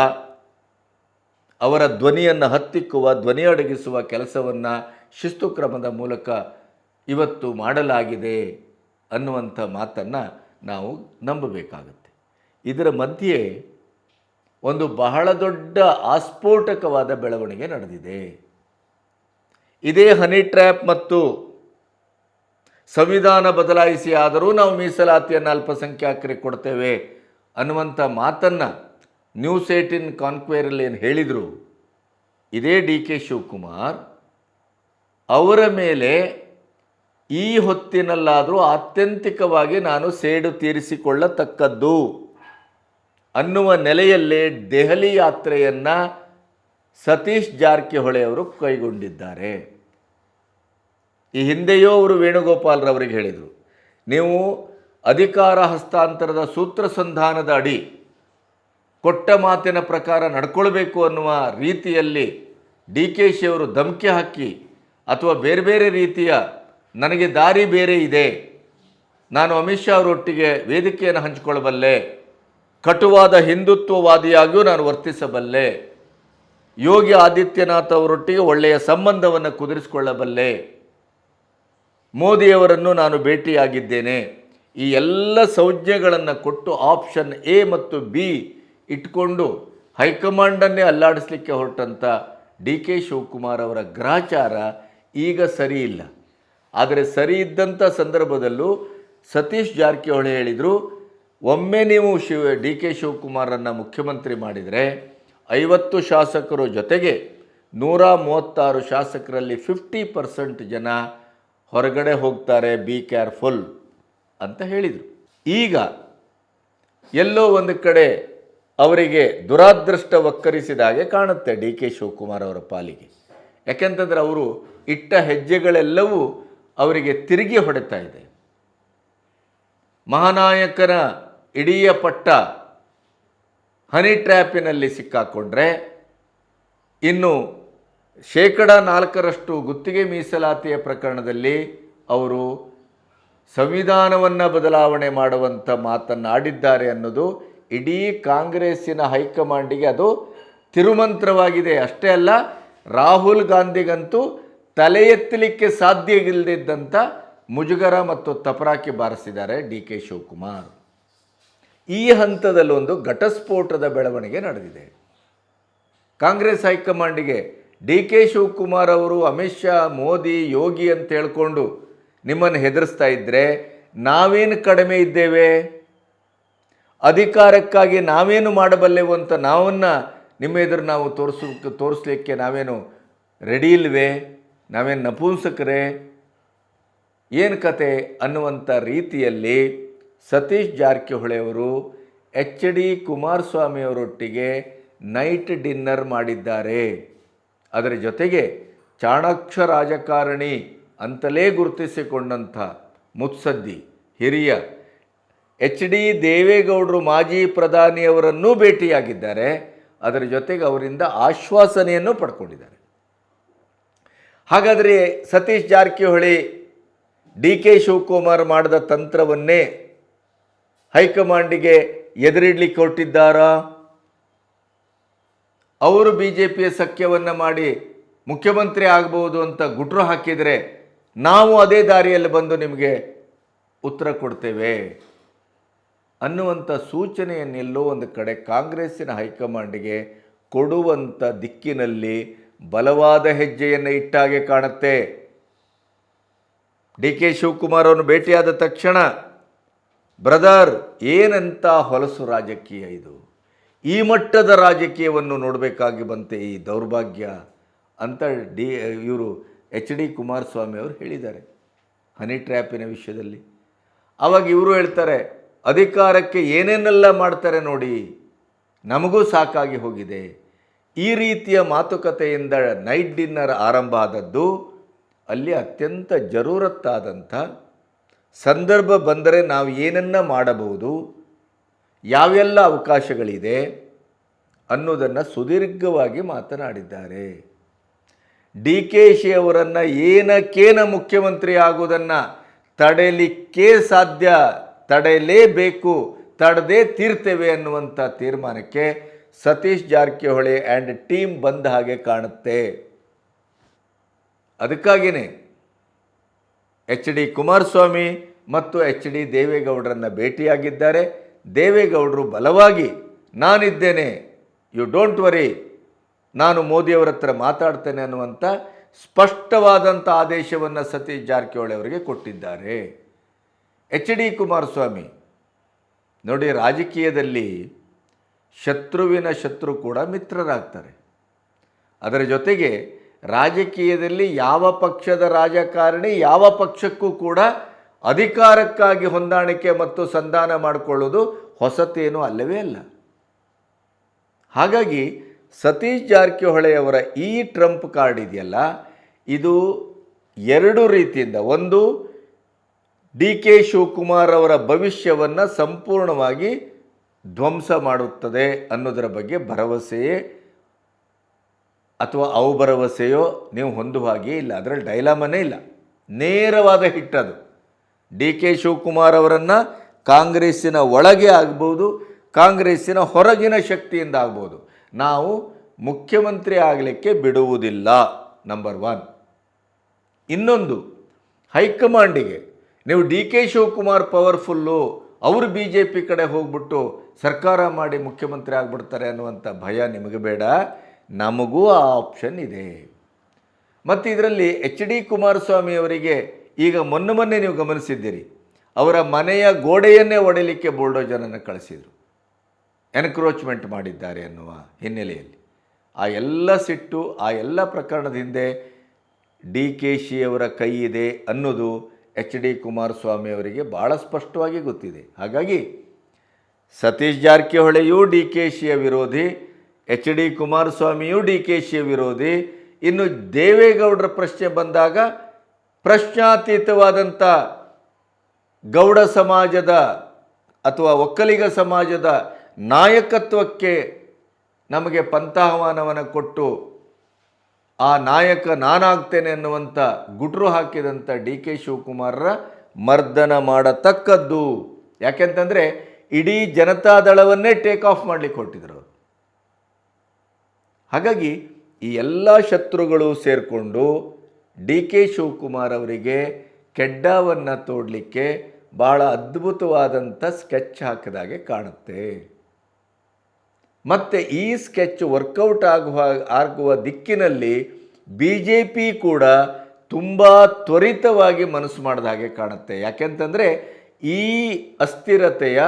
ಅವರ ಧ್ವನಿಯನ್ನು ಹತ್ತಿಕ್ಕುವ, ಧ್ವನಿ ಅಡಗಿಸುವ ಕೆಲಸವನ್ನು ಶಿಸ್ತು ಕ್ರಮದ ಮೂಲಕ ಇವತ್ತು ಮಾಡಲಾಗಿದೆ ಅನ್ನುವಂಥ ಮಾತನ್ನು ನಾವು ನಂಬಬೇಕಾಗತ್ತೆ. ಇದರ ಮಧ್ಯೆ ಒಂದು ಬಹಳ ದೊಡ್ಡ ಆಸ್ಫೋಟಕವಾದ ಬೆಳವಣಿಗೆ ನಡೆದಿದೆ. ಇದೇ ಹನಿ ಟ್ರ್ಯಾಪ್ ಮತ್ತು ಸಂವಿಧಾನ ಬದಲಾಯಿಸಿ ಆದರೂ ನಾವು ಮೀಸಲಾತಿಯನ್ನು ಅಲ್ಪಸಂಖ್ಯಾತರಿಗೆ ಕೊಡ್ತೇವೆ ಅನ್ನುವಂಥ ಮಾತನ್ನು ನ್ಯೂಸ್ ಏಟಿನ್ ಕಾನ್ಕ್ವೇರಲ್ಲಿ ಏನು ಹೇಳಿದರು, ಇದೇ ಡಿ ಕೆ ಶಿವಕುಮಾರ್, ಅವರ ಮೇಲೆ ಈ ಹೊತ್ತಿನಲ್ಲಾದರೂ ಆತ್ಯಂತಿಕವಾಗಿ ನಾನು ಸೇಡು ತೀರಿಸಿಕೊಳ್ಳತಕ್ಕದ್ದು. ಅನ್ನುವ ನೆಲೆಯಲ್ಲೇ ದೆಹಲಿ ಯಾತ್ರೆಯನ್ನು ಸತೀಶ್ ಜಾರಕಿಹೊಳಿ ಅವರು ಕೈಗೊಂಡಿದ್ದಾರೆ. ಈ ಹಿಂದೆಯೂ ಅವರು ವೇಣುಗೋಪಾಲ್ರವರಿಗೆ ಹೇಳಿದರು, ನೀವು ಅಧಿಕಾರ ಹಸ್ತಾಂತರದ ಸೂತ್ರ ಸಂಧಾನದ ಅಡಿ ಕೊಟ್ಟ ಮಾತಿನ ಪ್ರಕಾರ ನಡ್ಕೊಳ್ಬೇಕು ಅನ್ನುವ ರೀತಿಯಲ್ಲಿ ಡಿ ಕೆ ಶಿ ಅವರು ಧಮಕಿ ಹಾಕಿ, ಅಥವಾ ಬೇರೆ ಬೇರೆ ರೀತಿಯ ನನಗೆ ದಾರಿ ಬೇರೆ ಇದೆ, ನಾನು ಅಮಿತ್ ಶಾ ಅವರೊಟ್ಟಿಗೆ ವೇದಿಕೆಯನ್ನು ಹಂಚಿಕೊಳ್ಳಬಲ್ಲೆ ಕಟುವಾದ ಹಿಂದುತ್ವವಾದಿಯಾಗಿಯೂ ನಾನು ವರ್ತಿಸಬಲ್ಲೆ. ಯೋಗಿ ಆದಿತ್ಯನಾಥ್ ಅವರೊಟ್ಟಿಗೆ ಒಳ್ಳೆಯ ಸಂಬಂಧವನ್ನು ಕುದುರಿಸಿಕೊಳ್ಳಬಲ್ಲೆ. ಮೋದಿಯವರನ್ನು ನಾನು ಭೇಟಿಯಾಗಿದ್ದೇನೆ. ಈ ಎಲ್ಲ ಸೌಜ್ಞೆಗಳನ್ನು ಕೊಟ್ಟು ಆಪ್ಷನ್ ಎ ಮತ್ತು ಬಿ ಇಟ್ಕೊಂಡು ಹೈಕಮಾಂಡನ್ನೇ ಅಲ್ಲಾಡಿಸ್ಲಿಕ್ಕೆ ಹೊರಟಂಥ ಡಿ ಕೆ ಶಿವಕುಮಾರ್ ಅವರ ಗ್ರಹಚಾರ ಈಗ ಸರಿ ಇಲ್ಲ. ಆದರೆ ಸರಿ ಇದ್ದಂಥ ಸಂದರ್ಭದಲ್ಲೂ ಸತೀಶ್ ಜಾರಕಿಹೊಳಿ ಹೇಳಿದರು ಒಮ್ಮೆ ನೀವು ಶಿವ, ಡಿ ಕೆ ಶಿವಕುಮಾರನ್ನು ಮುಖ್ಯಮಂತ್ರಿ ಮಾಡಿದರೆ ಐವತ್ತು ಶಾಸಕರು ಜೊತೆಗೆ ನೂರ ಮೂವತ್ತಾರು ಶಾಸಕರಲ್ಲಿ ಫಿಫ್ಟಿ ಪರ್ಸೆಂಟ್ ಜನ ಹೊರಗಡೆ ಹೋಗ್ತಾರೆ ಬಿ ಕೇರ್ಫುಲ್ ಅಂತ ಹೇಳಿದರು. ಈಗ ಎಲ್ಲೋ ಒಂದು ಕಡೆ ಅವರಿಗೆ ದುರಾದೃಷ್ಟ ವಕ್ಕರಿಸಿದ ಹಾಗೆ ಕಾಣುತ್ತೆ ಡಿ ಕೆ ಶಿವಕುಮಾರ್ ಅವರ ಪಾಲಿಗೆ. ಯಾಕೆಂತಂದರೆ ಅವರು ಇಟ್ಟ ಹೆಜ್ಜೆಗಳೆಲ್ಲವೂ ಅವರಿಗೆ ತಿರುಗಿ ಹೊಡೆತಾ ಇದೆ. ಮಹಾನಾಯಕನ ಇಡೀ ಪಟ್ಟ ಹನಿ ಟ್ರ್ಯಾಪಿನಲ್ಲಿ ಸಿಕ್ಕಾಕೊಂಡ್ರೆ ಇನ್ನು ಶೇಕಡ ನಾಲ್ಕರಷ್ಟು ಗುತ್ತಿಗೆ ಮೀಸಲಾತಿಯ ಪ್ರಕರಣದಲ್ಲಿ ಅವರು ಸಂವಿಧಾನವನ್ನು ಬದಲಾವಣೆ ಮಾಡುವಂಥ ಮಾತನ್ನು ಆಡಿದ್ದಾರೆ ಅನ್ನೋದು ಇಡೀ ಕಾಂಗ್ರೆಸ್ಸಿನ ಹೈಕಮಾಂಡಿಗೆ ಅದು ತಿರುಮಂತ್ರವಾಗಿದೆ. ಅಷ್ಟೇ ಅಲ್ಲ, ರಾಹುಲ್ ಗಾಂಧಿಗಂತೂ ತಲೆ ಎತ್ತಲಿಕ್ಕೆ ಸಾಧ್ಯ ಇಲ್ಲದಿದ್ದಂಥ ಮುಜುಗರ ಮತ್ತು ತಪರಾಕಿ ಬಾರಿಸಿದ್ದಾರೆ ಡಿ ಕೆ ಶಿವಕುಮಾರ್. ಈ ಹಂತದಲ್ಲೊಂದು ಘಟಸ್ಫೋಟದ ಬೆಳವಣಿಗೆ ನಡೆದಿದೆ. ಕಾಂಗ್ರೆಸ್ ಹೈಕಮಾಂಡಿಗೆ ಡಿ ಕೆ ಶಿವಕುಮಾರ್ ಅವರು, ಅಮಿತ್ ಶಾ, ಮೋದಿ, ಯೋಗಿ ಅಂತ ಹೇಳ್ಕೊಂಡು ನಿಮ್ಮನ್ನು ಹೆದರಿಸ್ತಾ ಇದ್ದರೆ ನಾವೇನು ಕಡಿಮೆ ಇದ್ದೇವೆ? ಅಧಿಕಾರಕ್ಕಾಗಿ ನಾವೇನು ಮಾಡಬಲ್ಲೆವು ಅಂತ ನಾವನ್ನ ನಿಮ್ಮ ಎದುರು ನಾವು ತೋರಿಸು, ತೋರಿಸ್ಲಿಕ್ಕೆ ನಾವೇನು ರೆಡಿ ಇಲ್ವೇ? ನಾವೇನು ನಪುಂಸಕರೇ? ಏನು ಕತೆ ಅನ್ನುವಂಥ ರೀತಿಯಲ್ಲಿ ಸತೀಶ್ ಜಾರಕಿಹೊಳಿ ಅವರು ಎಚ್ ಡಿ ಕುಮಾರಸ್ವಾಮಿ ಅವರೊಟ್ಟಿಗೆ ನೈಟ್ ಡಿನ್ನರ್ ಮಾಡಿದ್ದಾರೆ. ಅದರ ಜೊತೆಗೆ ಚಾಣಾಕ್ಷ ರಾಜಕಾರಣಿ ಅಂತಲೇ ಗುರುತಿಸಿಕೊಂಡಂಥ ಮುತ್ಸದ್ದಿ ಹಿರಿಯ ಎಚ್ ಡಿ ದೇವೇಗೌಡರು ಮಾಜಿ ಪ್ರಧಾನಿಯವರನ್ನೂ ಭೇಟಿಯಾಗಿದ್ದಾರೆ. ಅದರ ಜೊತೆಗೆ ಅವರಿಂದ ಆಶ್ವಾಸನೆಯನ್ನು ಪಡ್ಕೊಂಡಿದ್ದಾರೆ. ಹಾಗಾದರೆ ಸತೀಶ್ ಜಾರಕಿಹೊಳಿ ಡಿ ಕೆ ಶಿವಕುಮಾರ್ ಮಾಡಿದ ತಂತ್ರವನ್ನೇ ಹೈಕಮಾಂಡಿಗೆ ಎದುರಿಡ್ಲಿಕ್ಕೆ ಹೊರಟಿದ್ದಾರಾ ಅವರು ಬಿ ಜೆ ಪಿಯ ಸಖ್ಯವನ್ನು ಮಾಡಿ ಮುಖ್ಯಮಂತ್ರಿ ಆಗಬಹುದು ಅಂತ ಗುಟ್ರು ಹಾಕಿದರೆ ನಾವು ಅದೇ ದಾರಿಯಲ್ಲಿ ಬಂದು ನಿಮಗೆ ಉತ್ತರ ಕೊಡ್ತೇವೆ ಅನ್ನುವಂಥ ಸೂಚನೆಯನ್ನೆಲ್ಲೋ ಒಂದು ಕಡೆ ಕಾಂಗ್ರೆಸ್ಸಿನ ಹೈಕಮಾಂಡಿಗೆ ಕೊಡುವಂಥ ದಿಕ್ಕಿನಲ್ಲಿ ಬಲವಾದ ಹೆಜ್ಜೆಯನ್ನು ಇಟ್ಟಾಗೆ ಕಾಣುತ್ತೆ. ಡಿ ಕೆ ಶಿವಕುಮಾರ್ ಅವನು ಭೇಟಿಯಾದ ತಕ್ಷಣ ಬ್ರದರ್, ಏನಂತ ಹೊಲಸು ರಾಜಕೀಯ ಇದು? ಈ ಮಟ್ಟದ ರಾಜಕೀಯವನ್ನು ನೋಡಬೇಕಾಗಿ ಬಂತೆ ಈ ದೌರ್ಭಾಗ್ಯ ಅಂತ ಡಿ, ಇವರು ಎಚ್ ಡಿ ಕುಮಾರಸ್ವಾಮಿ ಅವರು ಹೇಳಿದ್ದಾರೆ ಹನಿ ಟ್ರ್ಯಾಪಿನ ವಿಷಯದಲ್ಲಿ. ಆವಾಗ ಇವರು ಹೇಳ್ತಾರೆ, ಅಧಿಕಾರಕ್ಕೆ ಏನೇನೆಲ್ಲ ಮಾಡ್ತಾರೆ ನೋಡಿ, ನಮಗೂ ಸಾಕಾಗಿ ಹೋಗಿದೆ. ಈ ರೀತಿಯ ಮಾತುಕತೆಯಿಂದ ನೈಟ್ ಡಿನ್ನರ್ ಆರಂಭ ಆದದ್ದು ಅಲ್ಲಿ ಅತ್ಯಂತ ಜರೂರತ್ತಾದಂಥ ಸಂದರ್ಭ ಬಂದರೆ ನಾವು ಏನನ್ನ ಮಾಡಬಹುದು? ಯಾವೆಲ್ಲ ಅವಕಾಶಗಳಿದೆ? ಅನ್ನೋದನ್ನು ಸುದೀರ್ಘವಾಗಿ ಮಾತನಾಡಿದ್ದಾರೆ. ಡಿ ಕೆ ಶಿ ಅವರನ್ನು ಏನಕ್ಕೇನ ಮುಖ್ಯಮಂತ್ರಿ ಆಗೋದನ್ನು ತಡೆಯಲಿಕ್ಕೆ ಸಾಧ್ಯ? ತಡೆಯಲೇಬೇಕು, ತಡದೇ ತೀರ್ತೇವೆ ಅನ್ನುವಂಥ ತೀರ್ಮಾನಕ್ಕೆ ಸತೀಶ್ ಜಾರಕಿಹೊಳಿ ಆ್ಯಂಡ್ ಟೀಮ್ ಬಂದ ಹಾಗೆ ಕಾಣುತ್ತೆ. ಅದಕ್ಕಾಗಿಯೇ ಎಚ್ ಡಿ ಕುಮಾರಸ್ವಾಮಿ ಮತ್ತು ಎಚ್ ಡಿ ದೇವೇಗೌಡರನ್ನು ಭೇಟಿಯಾಗಿದ್ದಾರೆ. ದೇವೇಗೌಡರು ಬಲವಾಗಿ, ನಾನಿದ್ದೇನೆ ಯು ಡೋಂಟ್ ವರಿ ನಾನು ಮೋದಿಯವರ ಹತ್ರ ಮಾತಾಡ್ತೇನೆ ಅನ್ನುವಂಥ ಸ್ಪಷ್ಟವಾದಂಥ ಆದೇಶವನ್ನು ಸತೀಶ್ ಜಾರಕಿಹೊಳಿ ಅವರಿಗೆ ಕೊಟ್ಟಿದ್ದಾರೆ. ಎಚ್ ಡಿ ಕುಮಾರಸ್ವಾಮಿ, ನೋಡಿ ರಾಜಕೀಯದಲ್ಲಿ ಶತ್ರುವಿನ ಶತ್ರು ಕೂಡ ಮಿತ್ರರಾಗ್ತಾರೆ. ಅದರ ಜೊತೆಗೆ ರಾಜಕೀಯದಲ್ಲಿ ಯಾವ ಪಕ್ಷದ ರಾಜಕಾರಣಿ ಯಾವ ಪಕ್ಷಕ್ಕೂ ಕೂಡ ಅಧಿಕಾರಕ್ಕಾಗಿ ಹೊಂದಾಣಿಕೆ ಮತ್ತು ಸಂಧಾನ ಮಾಡಿಕೊಳ್ಳೋದು ಹೊಸತೇನು ಅಲ್ಲವೇ ಅಲ್ಲ. ಹಾಗಾಗಿ ಸತೀಶ್ ಜಾರಕಿಹೊಳಿ ಅವರ ಈ ಟ್ರಂಪ್ ಕಾರ್ಡ್ ಇದೆಯಲ್ಲ, ಇದು ಎರಡು ರೀತಿಯಿಂದ, ಒಂದು ಡಿ ಕೆ ಶಿವಕುಮಾರ್ ಅವರ ಭವಿಷ್ಯವನ್ನು ಸಂಪೂರ್ಣವಾಗಿ ಧ್ವಂಸ ಮಾಡುತ್ತದೆ ಅನ್ನೋದರ ಬಗ್ಗೆ ಭರವಸೆಯೇ ಅಥವಾ ಅವು ಭರವಸೆಯೋ ನೀವು ಹೊಂದುವ ಹಾಗೆ ಇಲ್ಲ. ಅದರಲ್ಲಿ ಡೈಲಾಮನೇ ಇಲ್ಲ. ನೇರವಾದ ಹಿಟ್ಟದು ಡಿ ಕೆ ಶಿವಕುಮಾರ್ ಅವರನ್ನು ಕಾಂಗ್ರೆಸ್ಸಿನ ಒಳಗೆ ಆಗ್ಬೋದು, ಕಾಂಗ್ರೆಸ್ಸಿನ ಹೊರಗಿನ ಶಕ್ತಿಯಿಂದ ಆಗ್ಬೋದು. ನಾವು ಮುಖ್ಯಮಂತ್ರಿ ಆಗಲಿಕ್ಕೆ ಬಿಡುವುದಿಲ್ಲ, ನಂಬರ್ ಒನ್. ಇನ್ನೊಂದು, ಹೈಕಮಾಂಡಿಗೆ. ನೀವು ಡಿ ಕೆ ಶಿವಕುಮಾರ್ ಪವರ್ಫುಲ್ಲು, ಅವರು ಬಿ ಜೆ ಪಿ ಕಡೆ ಹೋಗ್ಬಿಟ್ಟು ಸರ್ಕಾರ ಮಾಡಿ ಮುಖ್ಯಮಂತ್ರಿ ಆಗಿಬಿಡ್ತಾರೆ ಅನ್ನುವಂಥ ಭಯ ನಿಮಗೆ ಬೇಡ. ನಮಗೂ ಆ ಆಪ್ಷನ್ ಇದೆ. ಮತ್ತು ಇದರಲ್ಲಿ ಎಚ್ ಡಿ ಕುಮಾರಸ್ವಾಮಿ ಅವರಿಗೆ ಈಗ ಮೊನ್ನೆ ಮೊನ್ನೆ ನೀವು ಗಮನಿಸಿದ್ದೀರಿ. ಅವರ ಮನೆಯ ಗೋಡೆಯನ್ನೇ ಒಡೆಯಲಿಕ್ಕೆ ಬುಲ್ಡೋಜರನ್ನು ಕಳಿಸಿದರು. ಎನ್ಕ್ರೋಚ್ಮೆಂಟ್ ಮಾಡಿದ್ದಾರೆ ಅನ್ನುವ ಹಿನ್ನೆಲೆಯಲ್ಲಿ. ಆ ಎಲ್ಲ ಸಿಟ್ಟು, ಆ ಎಲ್ಲ ಪ್ರಕರಣದ ಹಿಂದೆ ಡಿ ಕೆ ಶಿಯವರ ಕೈ ಇದೆ ಅನ್ನೋದು ಎಚ್ ಡಿ ಕುಮಾರಸ್ವಾಮಿ ಅವರಿಗೆ ಭಾಳ ಸ್ಪಷ್ಟವಾಗಿ ಗೊತ್ತಿದೆ. ಹಾಗಾಗಿ ಸತೀಶ್ ಜಾರಕಿಹೊಳೆಯೂ ಡಿ ಕೆ ಶಿಯ ವಿರೋಧಿ ಎಚ್ ಡಿ ಕುಮಾರಸ್ವಾಮಿಯು ಡಿ ಕೆ ಶಿಯ ವಿರೋಧಿ. ಇನ್ನು ದೇವೇಗೌಡರ ಪ್ರಶ್ನೆ ಬಂದಾಗ ಪ್ರಶ್ನಾತೀತವಾದಂಥ ಗೌಡ ಸಮಾಜದ ಅಥವಾ ಒಕ್ಕಲಿಗ ಸಮಾಜದ ನಾಯಕತ್ವಕ್ಕೆ ನಮಗೆ ಪಂಥಾಹ್ವಾನವನ್ನು ಕೊಟ್ಟು ಆ ನಾಯಕ ನಾನಾಗ್ತೇನೆ ಎನ್ನುವಂಥ ಗುಟ್ರು ಹಾಕಿದಂಥ ಡಿ ಕೆ ಶಿವಕುಮಾರರ ಮರ್ದನ ಮಾಡತಕ್ಕದ್ದು. ಯಾಕೆಂತಂದರೆ ಇಡೀ ಜನತಾದಳವನ್ನೇ ಟೇಕ್ ಆಫ್ ಮಾಡಲಿಕ್ಕೆ ಹೊರಟಿದ್ರು. ಹಾಗಾಗಿ ಈ ಎಲ್ಲ ಶತ್ರುಗಳು ಸೇರಿಕೊಂಡು ಡಿ ಕೆ ಶಿವಕುಮಾರ್ ಅವರಿಗೆ ಕೆಡ್ಡವನ್ನು ತೋಡಲಿಕ್ಕೆ ಭಾಳ ಅದ್ಭುತವಾದಂಥ ಸ್ಕೆಚ್ ಹಾಕಿದಾಗೆ ಕಾಣುತ್ತೆ. ಮತ್ತು ಈ ಸ್ಕೆಚ್ ವರ್ಕೌಟ್ ಆಗುವ ಆಗುವ ದಿಕ್ಕಿನಲ್ಲಿ ಬಿ ಜೆ ಪಿ ಕೂಡ ತುಂಬ ತ್ವರಿತವಾಗಿ ಮನಸ್ಸು ಮಾಡಿದ ಹಾಗೆ ಕಾಣುತ್ತೆ. ಯಾಕೆಂತಂದರೆ ಈ ಅಸ್ಥಿರತೆಯ,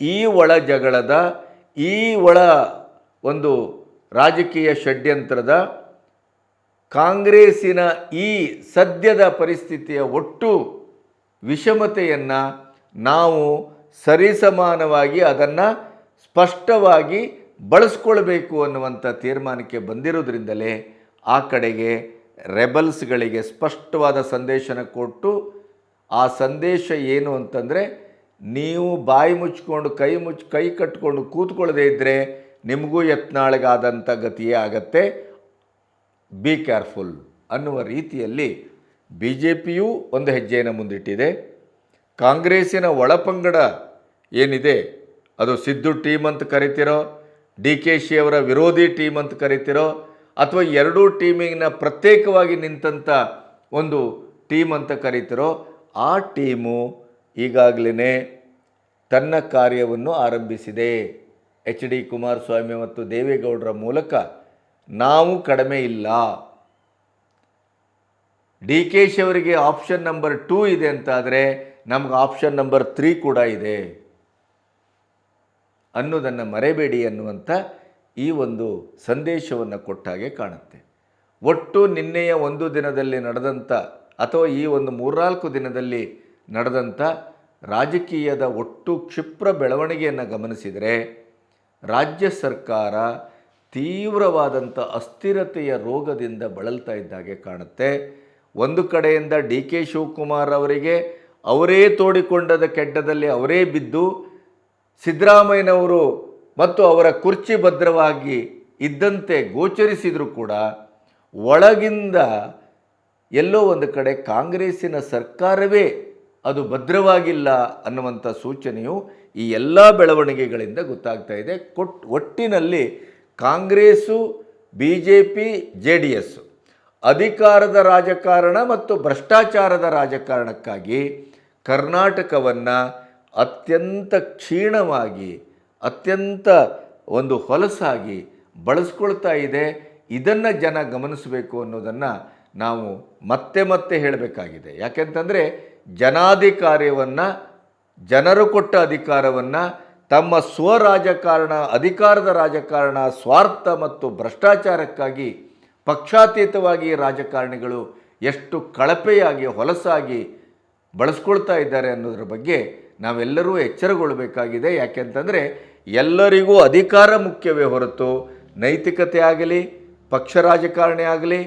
ಈ ಒಳ ಜಗಳದ, ಈ ಒಳ ಒಂದು ರಾಜಕೀಯ ಷಡ್ಯಂತ್ರದ ಕಾಂಗ್ರೆಸ್ಸಿನ ಈ ಸದ್ಯದ ಪರಿಸ್ಥಿತಿಯ ಒಟ್ಟು ವಿಷಮತೆಯನ್ನು ನಾವು ಸರಿಸಮಾನವಾಗಿ ಅದನ್ನು ಸ್ಪಷ್ಟವಾಗಿ ಬಳಸ್ಕೊಳ್ಬೇಕು ಅನ್ನುವಂಥ ತೀರ್ಮಾನಕ್ಕೆ ಬಂದಿರೋದ್ರಿಂದಲೇ ಆ ಕಡೆಗೆ ರೆಬಲ್ಸ್ಗಳಿಗೆ ಸ್ಪಷ್ಟವಾದ ಸಂದೇಶನ ಕೊಟ್ಟು ಆ ಸಂದೇಶ ಏನು ಅಂತಂದರೆ, ನೀವು ಬಾಯಿ ಮುಚ್ಕೊಂಡು, ಕೈ ಮುಚ್ಚಿ ಕೈ ಕಟ್ಕೊಂಡು ಕೂತ್ಕೊಳ್ಳದೇ ಇದ್ದರೆ ನಿಮಗೂ ಯತ್ನಾಳಿಗಾದಂಥ ಗತಿಯೇ ಆಗತ್ತೆ. ಬಿ ಕೇರ್ಫುಲ್ ಅನ್ನುವ ರೀತಿಯಲ್ಲಿ ಬಿ ಜೆ ಪಿಯೂ ಒಂದು ಹೆಜ್ಜೆಯನ್ನು ಮುಂದಿಟ್ಟಿದೆ. ಕಾಂಗ್ರೆಸ್ಸಿನ ಒಳಪಂಗಡ ಏನಿದೆ? ಅದು ಸಿದ್ದು ಟೀಮ್ ಅಂತ ಕರಿತಿರೋ, ಡಿ ಕೆ ಶಿ ಅವರ ವಿರೋಧಿ ಟೀಮ್ ಅಂತ ಕರಿತಿರೋ, ಅಥವಾ ಎರಡೂ ಟೀಮಿನ ಪ್ರತ್ಯೇಕವಾಗಿ ನಿಂತಂಥ ಒಂದು ಟೀಮ್ ಅಂತ ಕರಿತಿರೋ, ಆ ಟೀಮು ಈಗಾಗಲೇ ತನ್ನ ಕಾರ್ಯವನ್ನು ಆರಂಭಿಸಿದೆ. ಎಚ್ ಡಿ ಕುಮಾರಸ್ವಾಮಿ ಮತ್ತು ದೇವೇಗೌಡರ ಮೂಲಕ ನಾವು ಕಡಿಮೆ ಇಲ್ಲ. ಡಿ ಕೆ ಶಿ ಅವರಿಗೆ ಆಪ್ಷನ್ ನಂಬರ್ ಟೂ ಇದೆ ಅಂತಾದರೆ ನಮ್ಗೆ ಆಪ್ಷನ್ ನಂಬರ್ ತ್ರೀ ಕೂಡ ಇದೆ. ಅನ್ನೋದನ್ನು ಮರೆಬೇಡಿ ಅನ್ನುವಂಥ ಈ ಒಂದು ಸಂದೇಶವನ್ನು ಕೊಟ್ಟಾಗೆ ಕಾಣುತ್ತೆ. ಒಟ್ಟು ನಿನ್ನೆಯ ಒಂದು ದಿನದಲ್ಲಿ ನಡೆದಂಥ ಅಥವಾ ಈ ಒಂದು ಮೂರ್ನಾಲ್ಕು ದಿನದಲ್ಲಿ ನಡೆದಂಥ ರಾಜಕೀಯದ ಒಟ್ಟು ಕ್ಷಿಪ್ರ ಬೆಳವಣಿಗೆಯನ್ನು ಗಮನಿಸಿದರೆ ರಾಜ್ಯ ಸರ್ಕಾರ ತೀವ್ರವಾದಂಥ ಅಸ್ಥಿರತೆಯ ರೋಗದಿಂದ ಬಳಲ್ತಾ ಇದ್ದಾಗೆ ಕಾಣುತ್ತೆ. ಒಂದು ಕಡೆಯಿಂದ ಡಿ ಕೆ ಶಿವಕುಮಾರ್ ಅವರಿಗೆ ಅವರೇ ತೋಡಿಕೊಂಡದ ಕೆಡ್ಡದಲ್ಲಿ ಅವರೇ ಬಿದ್ದು ಸಿದ್ದರಾಮಯ್ಯನವರು ಮತ್ತು ಅವರ ಕುರ್ಚಿ ಭದ್ರವಾಗಿ ಇದ್ದಂತೆ ಗೋಚರಿಸಿದರೂ ಕೂಡ ಒಳಗಿಂದ ಎಲ್ಲೋ ಒಂದು ಕಡೆ ಕಾಂಗ್ರೆಸ್ಸಿನ ಸರ್ಕಾರವೇ ಅದು ಭದ್ರವಾಗಿಲ್ಲ ಅನ್ನುವಂಥ ಸೂಚನೆಯು ಈ ಎಲ್ಲ ಬೆಳವಣಿಗೆಗಳಿಂದ ಗೊತ್ತಾಗ್ತಾ ಇದೆ. ಕೊಟ್, ಒಟ್ಟಿನಲ್ಲಿ Congress B J P J D S ಅಧಿಕಾರದ ರಾಜಕಾರಣ ಮತ್ತು ಭ್ರಷ್ಟಾಚಾರದ ರಾಜಕಾರಣಕ್ಕಾಗಿ ಕರ್ನಾಟಕವನ್ನು ಅತ್ಯಂತ ಕ್ಷೀಣವಾಗಿ, ಅತ್ಯಂತ ಒಂದು ಹೊಲಸಾಗಿ ಬಳಸ್ಕೊಳ್ತಾ ಇದೆ. ಇದನ್ನು ಜನ ಗಮನಿಸಬೇಕು ಅನ್ನೋದನ್ನು ನಾವು ಮತ್ತೆ ಮತ್ತೆ ಹೇಳಬೇಕಾಗಿದೆ. ಯಾಕೆಂತಂದರೆ ಜನಾಧಿಕಾರ್ಯವನ್ನು ಜನರು ಕೊಟ್ಟ ಅಧಿಕಾರವನ್ನು ತಮ್ಮ ಸ್ವರಾಜಕಾರಣ, ಅಧಿಕಾರದ ರಾಜಕಾರಣ, ಸ್ವಾರ್ಥ ಮತ್ತು ಭ್ರಷ್ಟಾಚಾರಕ್ಕಾಗಿ ಪಕ್ಷಾತೀತವಾಗಿ ರಾಜಕಾರಣಿಗಳು ಎಷ್ಟು ಕಳಪೆಯಾಗಿ, ಹೊಲಸಾಗಿ ಬಳಸ್ಕೊಳ್ತಾ ಇದ್ದಾರೆ ಅನ್ನೋದ್ರ ಬಗ್ಗೆ ನಾವೆಲ್ಲರೂ ಎಚ್ಚರಗೊಳ್ಳಬೇಕಾಗಿದೆ ಯಾಕೆಂತಂದರೆ ಎಲ್ಲರಿಗೂ ಅಧಿಕಾರ ಮುಖ್ಯವೇ ಹೊರತು ನೈತಿಕತೆ ಆಗಲಿ, ಪಕ್ಷ ರಾಜಕಾರಣಿ ಆಗಲಿ,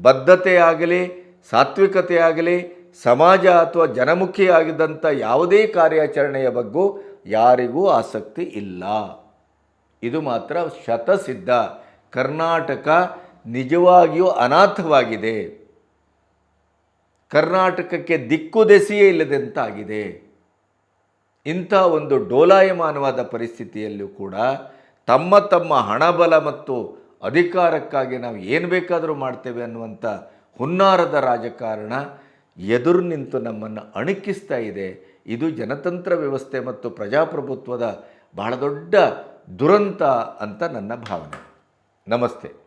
ಬದ್ಧತೆ ಆಗಲಿ, ಸಾತ್ವಿಕತೆ ಆಗಲಿ ಸಮಾಜ ಅಥವಾ ಜನಮುಖಿಯಾಗಿದ್ದಂಥ ಯಾವುದೇ ಕಾರ್ಯಾಚರಣೆಯ ಬಗ್ಗೂ ಯಾರಿಗೂ ಆಸಕ್ತಿ ಇಲ್ಲ. ಇದು ಮಾತ್ರ ಶತಸಿದ್ಧ. ಕರ್ನಾಟಕ ನಿಜವಾಗಿಯೂ ಅನಾಥವಾಗಿದೆ. ಕರ್ನಾಟಕಕ್ಕೆ ದಿಕ್ಕು ದೆಸೆಯೇ ಇಲ್ಲದಂತಾಗಿದೆ ಇಂಥ ಒಂದು ಡೋಲಾಯಮಾನವಾದ ಪರಿಸ್ಥಿತಿಯಲ್ಲೂ ಕೂಡ ತಮ್ಮ ತಮ್ಮ ಹಣಬಲ ಮತ್ತು ಅಧಿಕಾರಕ್ಕಾಗಿ ನಾವು ಏನು ಬೇಕಾದರೂ ಮಾಡ್ತೇವೆ ಅನ್ನುವಂಥ ಹುನ್ನಾರದ ರಾಜಕಾರಣ ಎದುರು ನಿಂತು ನಮ್ಮನ್ನು ಅಣುಕಿಸ್ತಾ ಇದೆ. ಇದು ಜನತಂತ್ರ ವ್ಯವಸ್ಥೆ ಮತ್ತು ಪ್ರಜಾಪ್ರಭುತ್ವದ ಬಹಳ ದೊಡ್ಡ ದುರಂತ ಅಂತ ನನ್ನ ಭಾವನೆ. ನಮಸ್ತೆ.